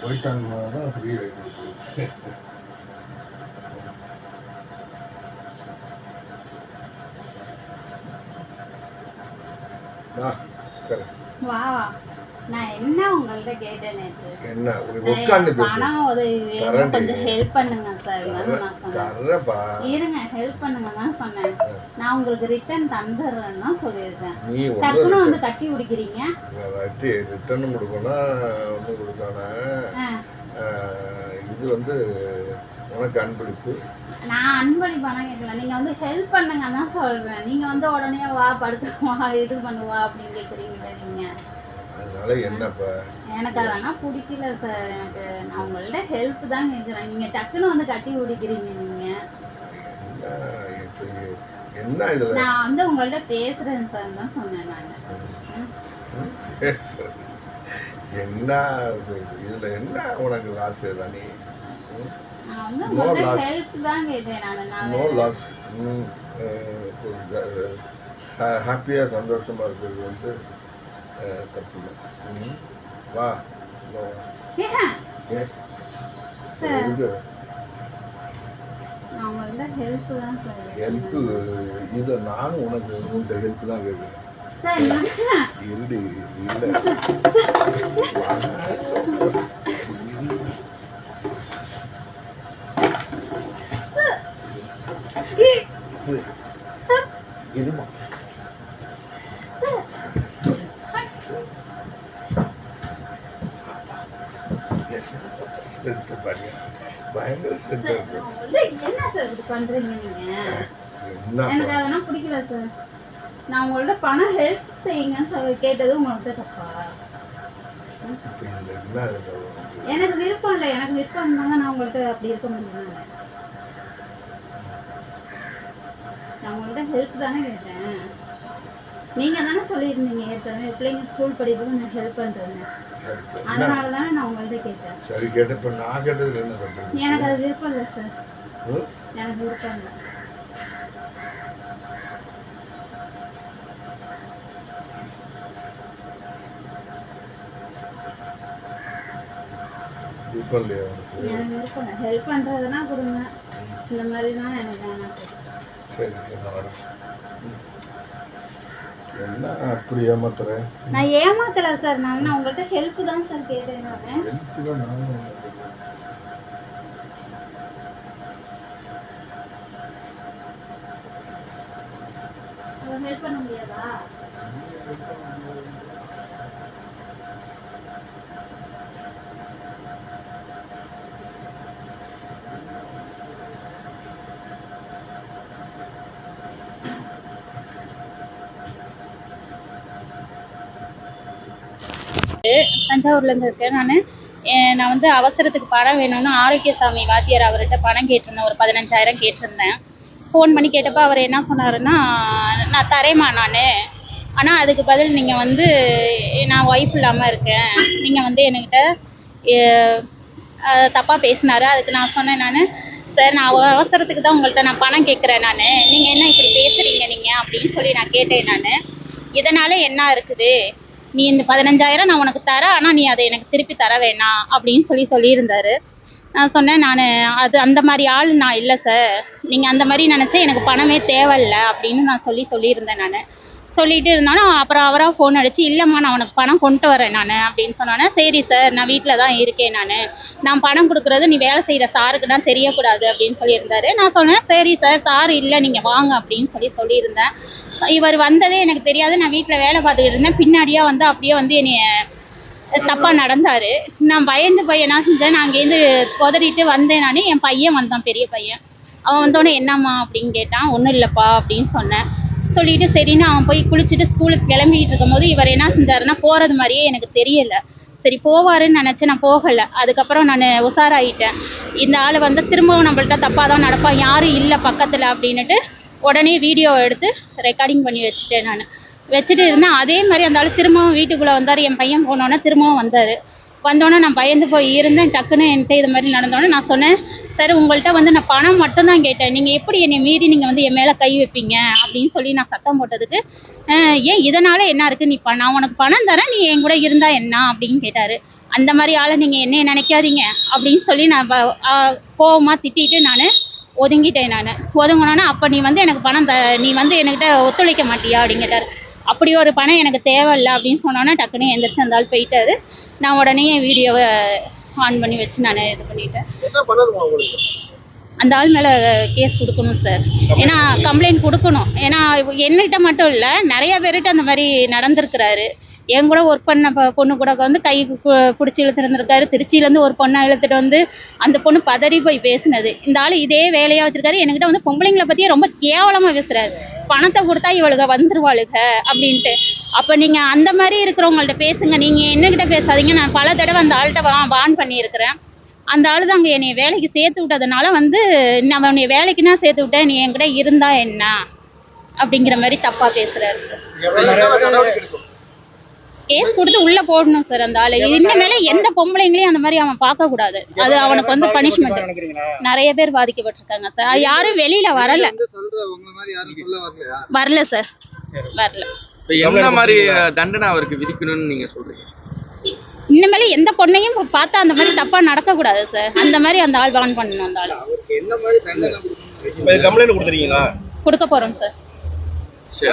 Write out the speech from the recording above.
போயிட்டாங்கன்னா தான் ஃப்ரீ ஆகிட்டு சரி வா நான் என்ன உங்கள்ட்ட கேட்டேன் நேற்று என்ன? பேசு தரேன்டி. கொஞ்சம் ஹெல்ப் பண்ணுங்க சார் நான் சொன்னேன். தர்றப்பா இருங்க ஹெல்ப் பண்ணுங்க தான் சொன்னேன். நான் உங்களுக்கு ரிட்டர்ன் தந்துடுறேன்னு சொல்லியிருக்கேன். நீ டக்குன்னு வந்து கட்டி பிடிக்கிறீங்க. வட்டி ரிட்டர்ன் கொடுக்கணும் ஒன்றும் கொடுக்கணும் ஆ, இது வந்து உனக்கு அன்பளிப்பு. நான் அன்பளி பணம் கேட்கல நீங்க வந்து ஹெல்ப் பண்ணுங்க தான் சொல்றேன். நீங்க வந்து உடனே வா படுக்க வா இது பண்ணுவா அப்படின்னு கேக்குறீங்களே நீங்க. அதனால என்னப்பா எனக்கு அதெல்லாம் பிடிக்கல சார் எனக்கு நான் உங்கள்ட்ட ஹெல்ப் தான் கேட்குறேன் நீங்க டக்குன்னு வந்து கட்டி பிடிக்கிறீங்க நீங்க. என்ன இது? என்ன இதுல? நான் வந்து உங்கள்ட்ட பேசுறேன் சார் தான் சொன்னேன் நான். என்ன இது? இதுல என்ன உனக்கு லாஸ் நான் நோ லாஸ் ஹாப்பியாக சந்தோஷமா இருக்கிறது வந்து ஏன்? ஏ சார் இது நான் உங்கள்ட்ட ஹெல்ப் தான் சார் ஹெல்ப்பு இது நானும் உனக்கு உன்கிட்ட ஹெல்ப் தான் கேட்குறேன் சார் இருடி இல்லை strength பாருங்க. பயங்கர சார் இருக்கு. என்ன சார் இப்படி பண்றீங்க நீங்க எனக்கு அதெல்லாம் பிடிக்கல சார் நான் உங்கள்ட்ட பணம் ஹெல்ப் செய்யுங்கன்னு சொல்லி கேட்டது உங்கள்ட்ட தப்பா? எனக்கு விருப்பம் இல்லை எனக்கு விருப்பம் இருந்தாங்க நான் உங்கள்ட்ட அப்படி இருக்க முடியுமா நான் உங்கள்ட்ட ஹெல்ப் தானே கேட்டேன் நீங்க தானே சொல்லியிருந்தீங்க ஏற்கனவே. பிள்ளைங்க ஸ்கூல் படிப்புக்கு நான் ஹெல்ப் என்ன? அதனால தானே நான் உங்கள்ட்ட கேட்டேன். சரி கேட்ட இப்ப நான் கேட்டதுக்கு என்ன பண்றது எனக்கு அது விருப்பம் இல்லை சார்? எனக்கு விருப்பம் இல்லை. விருப்பம் இல்லையா உனக்கு? எனக்கு விருப்பம் ஹெல்ப் பண்றதுன்னா கொடுங்க. இந்த மாதிரி தான் எனக்கு வேணாம். சார் நான் வரேன். என்ன அப்படி நான் ஏமாத்தல சார். நான் நான் உங்கள்கிட்ட ஹெல்ப் தான் சார் கேட்டேன் நான். ஹெல்ப் தான் நானும் உனக்கு ஹெல்ப் பண்ண முடியாதா? தஞ்சாவூர்லேருந்து இருக்கேன் நான். நான் வந்து அவசரத்துக்கு பணம் வேணும்னு ஆரோக்கியசாமி வாத்தியார் அவர்கிட்ட பணம் கேட்டிருந்தேன். ஒரு பதினஞ்சாயிரம் கேட்டிருந்தேன். ஃபோன் பண்ணி கேட்டப்போ அவர் என்ன சொன்னாருன்னா நான் தரேம்மா நான். ஆனால் அதுக்கு பதில் நீங்கள் வந்து நான் ஒய்ஃப் இல்லாமல் இருக்கேன். நீங்கள் வந்து என்கிட்ட தப்பாக பேசினாரு. அதுக்கு நான் சொன்னேன் நான். சார் நான் அவசரத்துக்கு தான் உங்கள்கிட்ட நான் பணம் கேட்குறேன் நான். நீங்கள் என்ன இப்படி பேசுகிறீங்க நீங்கள் அப்படின்னு சொல்லி நான் கேட்டேன் நான். இதனால் என்ன இருக்குது? நீ இந்த பதினஞ்சாயிரம் நான் உனக்கு தரேன் ஆனால் நீ அதை எனக்கு திருப்பி தர வேணாம் அப்படின்னு சொல்லி சொல்லியிருந்தாரு. நான் சொன்னேன் நான் அது அந்த மாதிரி ஆள் நான் இல்லை சார் நீங்கள் அந்த மாதிரி நினச்சா எனக்கு பணமே தேவையில்ல அப்படின்னு நான் சொல்லி சொல்லியிருந்தேன் நான். சொல்லிட்டு இருந்தாலும் அப்புறம் அவராக ஃபோன் அடித்து இல்லைம்மா நான் உனக்கு பணம் கொண்டு வரேன் நான் அப்படின்னு சொன்னோன்னே சரி சார் நான் வீட்டில் தான் இருக்கேன் நான். நான் பணம் கொடுக்குறது நீ வேலை செய்கிற சாருக்கு தான் தெரியக்கூடாது அப்படின்னு சொல்லியிருந்தாரு. நான் சொன்னேன் சரி சார் சார் இல்லை நீங்கள் வாங்க அப்படின்னு சொல்லி சொல்லியிருந்தேன். இவர் வந்ததே எனக்கு தெரியாது. நான் வீட்டில் வேலை பார்த்துக்கிட்டு இருந்தேன். பின்னாடியே வந்து அப்படியே வந்து என்னைய தப்பாக நடந்தார். நான் பயந்து போய் என்ன செஞ்சேன்? நான் அங்கேருந்து கொதறிட்டு வந்தேன் நான். என் பையன் வந்தான் பெரிய பையன். அவன் வந்தோடனே என்னம்மா? அப்படின்னு கேட்டான். ஒன்றும் இல்லைப்பா அப்படின்னு சொன்னேன். சொல்லிட்டு சரின்னு அவன் போய் குளிச்சுட்டு ஸ்கூலுக்கு கிளம்பிட்டு இருக்கும்போது இவர் என்ன செஞ்சாருன்னா போகிறது மாதிரியே எனக்கு தெரியலை. சரி போவாருன்னு நினச்சி நான் போகலை. அதுக்கப்புறம் நான் உஷாராயிட்டேன். இந்த ஆள் வந்து திரும்பவும் நம்மள்ட்ட தப்பாக தான் நடப்பான். யாரும் இல்லை பக்கத்தில் அப்படின்னுட்டு உடனே வீடியோ எடுத்து ரெக்கார்டிங் பண்ணி வச்சுட்டேன் நான். வச்சுட்டு இருந்தேன். அதே மாதிரி அந்த ஆள் திரும்பவும் வீட்டுக்குள்ளே வந்தார். என் பையன் போனோன்னே திரும்பவும் வந்தார். வந்தோடனே நான் பயந்து போய் இருந்தேன். டக்குன்னு என்கிட்ட இது மாதிரி நடந்தோடனே நான் சொன்னேன் சார் உங்கள்கிட்ட வந்து நான் பணம் மட்டும்தான் கேட்டேன். நீங்கள் எப்படி என்னை மீறி நீங்கள் வந்து என் மேலே கை வைப்பீங்க? அப்படின்னு சொல்லி நான் சத்தம் போட்டதுக்கு ஏன் இதனால் என்ன இருக்குது நீ ப நான் உனக்கு பணம் தரேன். நீ என் கூட இருந்தால் என்ன? அப்படின்னு கேட்டார். அந்த மாதிரி ஆளை நீங்கள் என்ன நினைக்காதீங்க அப்படின்னு சொல்லி நான் கோவமாக திட்டிட்டு நான் ஒதுங்கிட்டேன் நான். ஒதுங்கினோன்னே அப்போ நீ வந்து எனக்கு பணம் த நீ வந்து என்கிட்ட ஒத்துழைக்க மாட்டியா அப்படின்னு கேட்டார் அப்படி ஒரு பணம் எனக்கு தேவையில்ல அப்படின்னு சொன்னோன்னே டக்குன்னு எந்திரிச்சு அந்த ஆள் போயிட்டாரு. நான் உடனே வீடியோவை ஆன் பண்ணி வச்சு நான் இது பண்ணிட்டேன். அந்த ஆள் மேலே கேஸ் கொடுக்கணும் சார் ஏன்னா கம்ப்ளைண்ட் கொடுக்கணும். ஏன்னா என்கிட்ட மட்டும் இல்லை நிறைய பேர்கிட்ட அந்த மாதிரி நடந்திருக்கிறாரு. என் கூட ஒர்க் பண்ண பொண்ணு கூட வந்து கை பிடிச்சி இழுத்துருந்துருக்காரு. திருச்சியிலேருந்து ஒரு பொண்ணை இழுத்துட்டு வந்து அந்த பொண்ணு பதறி போய் பேசினது. இந்த ஆள் இதே வேலையாக வச்சுருக்காரு. என்கிட்ட வந்து பொம்பளைங்களை பற்றி ரொம்ப கேவலமாக பேசுகிறாரு பணத்தை கொடுத்தா இவளுக வந்துருவாளுக அப்படின்ட்டு. அப்போ நீங்கள் அந்த மாதிரி இருக்கிறவங்கள்ட்ட பேசுங்க. நீங்கள் என்னக்கிட்ட பேசாதீங்க. நான் பல தடவை அந்த ஆள்கிட்ட வா வான் பண்ணியிருக்கிறேன். அந்த ஆள் தாங்க என்னை வேலைக்கு சேர்த்து விட்டதுனால வந்து நான் உன்னை வேலைக்குன்னா சேர்த்து விட்டேன். நீ என்கிட்ட இருந்தா என்ன? அப்படிங்கிற மாதிரி தப்பாக பேசுகிறாரு சார் என்ன நடவடிக்கை எடுக்கும் கேஸ் கொடுத்து உள்ள போடணும் சார் அந்த ஆளு. இனிமேல எந்த பொம்பளைங்களையும் அந்த மாதிரி அவன் பார்க்க கூடாது. அது அவனுக்கு வந்து பனிஷ்மெண்ட் நிறைய பேர் பாதிக்கப்பட்டிருக்காங்க சார். அது யாரும் வெளியில வரல. வரல சார். வரல. என்ன மாதிரி தண்டனை அவருக்கு விதிக்கணும்னு நீங்க சொல்றீங்க? இனிமேல எந்த பொண்ணையும் பார்த்தா அந்த மாதிரி தப்பா நடக்கக்கூடாது சார். அந்த மாதிரி அந்த ஆள் வான் பண்ணணும் அந்த ஆள். அவருக்கு என்ன மாதிரி கொடுக்க போறோம் சார். சரி